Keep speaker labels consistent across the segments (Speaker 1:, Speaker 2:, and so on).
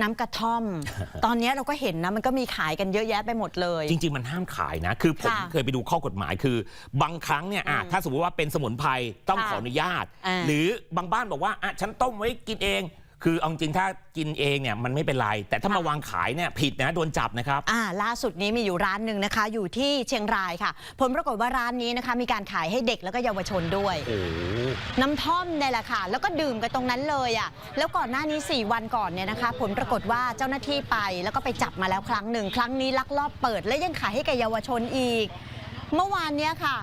Speaker 1: น้ำกระท่อม ตอนนี้เราก็เห็นนะมันก็มีขายกันเยอะแยะไปหมดเลย
Speaker 2: จริง ๆ มันห้ามขายนะ คือผม
Speaker 1: ค่ะ
Speaker 2: เคยไปดูข้อกฎหมายคือ บางครั้งเนี่ยอะ
Speaker 1: อืม
Speaker 2: ถ้าสมมติว่าเป็นสมุนไพรต้อง
Speaker 1: ค่ะ
Speaker 2: ขออนุญาต
Speaker 1: อ่า
Speaker 2: หรือบางบ้านบอกว่าอะฉันต้มไว้กินเอง คือเอาจริงๆถ้ากินเองเนี่ยมันไม่เป็นไร แต่ถ้ามาวางขายเนี่ยผิดนะโดนจับนะครับ
Speaker 1: อ่าล่าสุดนี้มีอยู่ร้านหนึ่งนะคะ อยู่ที่เชียงรายค่ะ ผลปรากฏว่าร้านนี้นะคะ มีการขายให้เด็กแล้วก็เยาวชนด้วย
Speaker 2: โอ้โห
Speaker 1: น้ำท่อมเนี่ยแหละค่ะ แล้วก็ดื่มกันตรงนั้นเลยอะแล้วก่อนหน้านี้ 4 วันก่อนเนี่ยนะคะ ผลปรากฏว่าเจ้าหน้าที่ไปแล้วก็ไปจับมาแล้วครั้งหนึ่ง ครั้งนี้ลักลอบเปิด และยังขายให้แก่เยาวชนอีก เมื่อวานเนี้ยค่ะ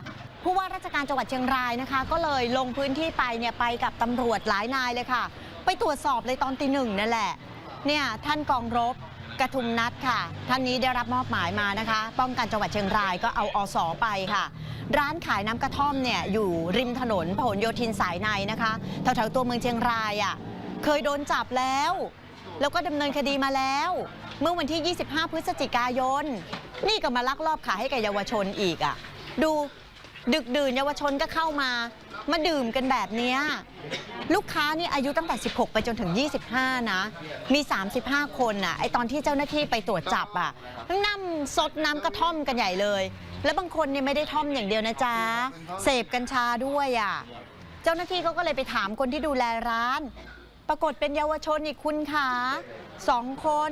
Speaker 1: ผู้ว่าราชการจังหวัดเชียงรายนะคะ ก็เลยลงพื้นที่ไปเนี่ยไปกับตำรวจหลายนายเลยค่ะ ไปตรวจสอบเลยตอนตีหนึ่งนั่นแหละ เนี่ยท่านกองรบกระทุมนัดค่ะ ท่านนี้ได้รับมอบหมายมานะคะ ป้องกันจังหวัดเชียงรายก็เอาอสไปค่ะ ร้านขายน้ำกระท่อมเนี่ยอยู่ริมถนนพหลโยธินสายในนะคะแถวๆตัวเมืองเชียงรายอะเคยโดนจับแล้ว แล้วก็ดำเนินคดีมาแล้ว เมื่อวันที่ 25 พฤศจิกายน นี่ก็มาลักลอบขายให้แกเยาวชนอีกอะ ดู ดึกดื่นเยาวชนก็เข้ามา มาดื่มกันแบบเนี้ยลูกค้านี่อายุตั้งแต่ 16 ไปจนถึง 25 นะ มี 35 คนน่ะไอตอนที่เจ้าหน้าที่ไปตรวจจับอะนั่งซดน้ำกระท่อมกันใหญ่เลย แล้วบางคนเนี่ยไม่ได้ท่อมอย่างเดียวนะจ๊ะ เสพกัญชาด้วยอะเจ้าหน้าที่เขาก็เลยไปถามคนที่ดูแลร้าน ปรากฏเป็นเยาวชนอีกคุณขาสองคน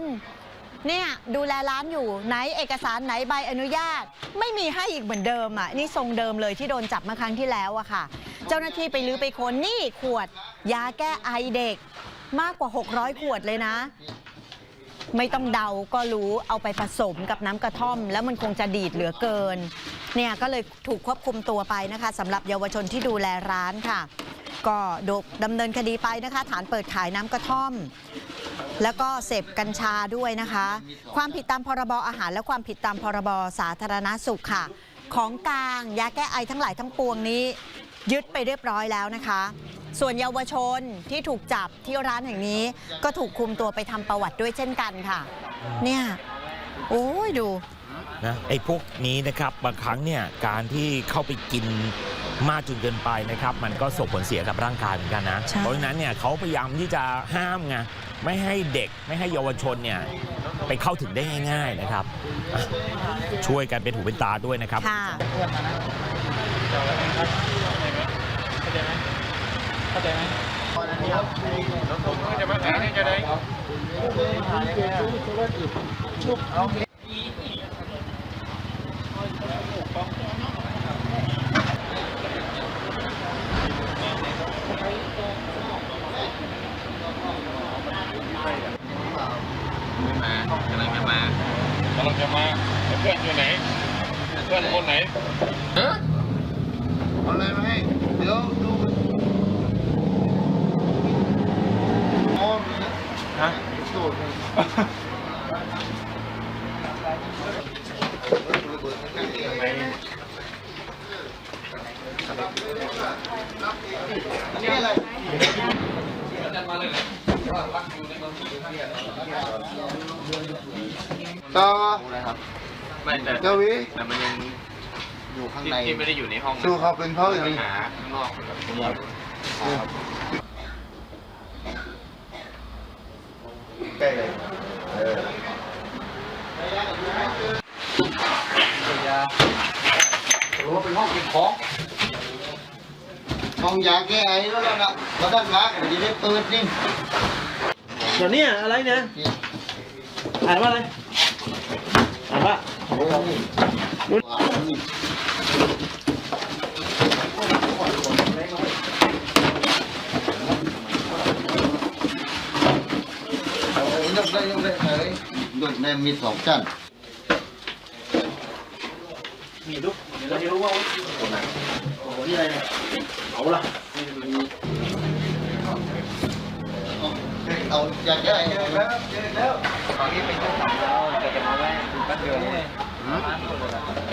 Speaker 1: เนี่ยดูแลร้านอยู่ไหนเอกสารไหนใบอนุญาต ไม่มีให้อีกเหมือนเดิมอะนี่ทรงเดิมเลยที่โดนจับมาครั้งที่แล้วอะค่ะ เจ้าหน้าที่ไปลื้อไปค้นนี่ขวด ยาแก้ไอเด็ก มากกว่า 600 ขวดเลยนะ ไม่ต้องเดาก็รู้เอาไปผสมกับน้ำกระท่อม แล้วมันคงจะดีดเหลือเกิน เนี่ยก็เลยถูกควบคุมตัวไปนะคะสำหรับเยาวชนที่ดูแลร้านค่ะ ก็ดกดำเนินคดีไปนะคะ ฐานเปิดขายน้ำกระท่อม แล้วก็เสพกัญชาด้วยนะคะ ความผิดตามพรบอาหาร และความผิดตามพรบสาธารณสุขค่ะ ของกลางยาแก้ไอทั้งหลายทั้งปวงนี้ ยึดไปเรียบร้อยแล้วนะคะ ส่วนเยาวชนที่ถูกจับที่ร้านแห่งนี้ ก็ถูกคุมตัวไปทำประวัติด้วยเช่นกันค่ะ เนี่ย โอ้ยดู
Speaker 2: นะไอ้พวกนี้นะครับบางครั้งเนี่ยการที่เข้าไปกิน มากจนเกินไปนะครับ มันก็ส่งผลเสียกับร่างกายเหมือนกันนะ
Speaker 1: ใช่
Speaker 2: เพราะฉะนั้นเนี่ยเขาพยายามที่จะห้ามไงไม่ให้เด็กไม่ให้เยาวชนเนี่ยไปเข้าถึงได้ง่าย ๆนะครับอะช่วยกันเป็นหูเป็นตาด้วยนะครับ
Speaker 1: ค่ะ
Speaker 3: ไม่มากำลังจะมากำ
Speaker 4: ลังจะมาเพื่อนอยู่ไหน เพื่อนคนไหน
Speaker 3: ฮะเอาอะไรมาให้เดี๋ยวดูอ๋อมีนะ
Speaker 4: ฮะ
Speaker 3: สูตรหนึ่งนี่อะไร ต่อ
Speaker 5: ไม่แต่
Speaker 3: เจ้าวิ
Speaker 5: แต่มันยัง
Speaker 3: อยู่ข้าง
Speaker 5: ที่
Speaker 3: ใน
Speaker 5: ที่ไม่ได้อยู่ในห้อง
Speaker 3: สู้เขาเป็นเพราะอย่าง
Speaker 5: ปัญ
Speaker 3: นี้
Speaker 5: หาข้างนอกแบบ
Speaker 3: ใกล้เลยเออรู้ว่าเป็นห้องเก็บของห้องยาแก้ไอแล้วล่ะนะมาด้านหลังเดี๋ยวจะได้เปิดนี่
Speaker 6: เดี๋ยวเนี้อะไรเนี่ยอ่านว่าอะไรอ่านว่า
Speaker 3: โอ้ยเอายกได้ยกได้เลยยกได้มีสองชั้น
Speaker 6: มีลูกเดี๋ยวเราจะรู้ว่าคนไหนโอ้โหนี่อะไรเนี่ยเอาละ
Speaker 3: เอาอยากได้แล้วเจอแล้ว
Speaker 5: ตอนนี้เป็นเจ้าของเราจะจะมาแวะคุณแป๊บเดียวนี่